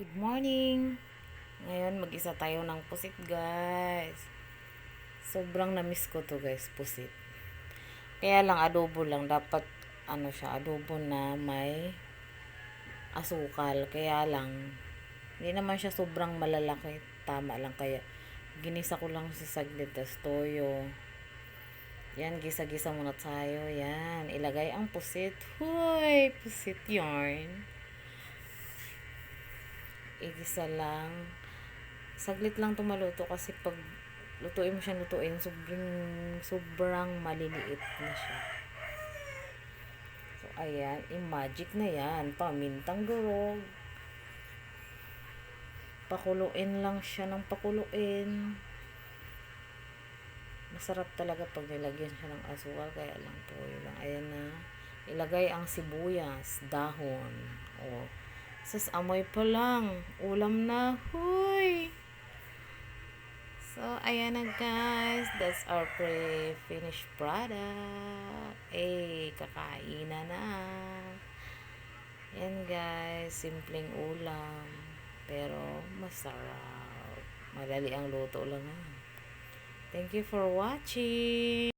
Good morning! Ngayon, mag-isa tayo ng pusit, guys. Sobrang na-miss ko to, guys, pusit. Kaya lang, adobo lang. Dapat, ano siya, adobo na may asukal. Kaya lang, hindi naman siya sobrang malalaki. Tama lang. Kaya, ginisa ko lang sa saglit. Tas toyo. Yan, gisa-gisa muna tayo. Yan, ilagay ang pusit. Huy! Pusit yarn igisa lang. Saglit lang tumaluto kasi pag lutuin mo siya lutuin, sobrang, sobrang maliliit na siya. So, ayan, i-magic na yan. Pamintang durog. Pakuluin lang siya ng pakuluin. Masarap talaga pag nilagyan siya ng asukal, kaya lang toyo lang. Ayan na. Ilagay ang sibuyas, dahon. O, Sus, amoy pa lang. Ulam na. Huy! So, ayan na guys. That's our pre-finished product. Eh, kakainan na. Yan guys. Simpleng ulam. Pero, masarap. Madali ang luto lang. ah. Thank you for watching.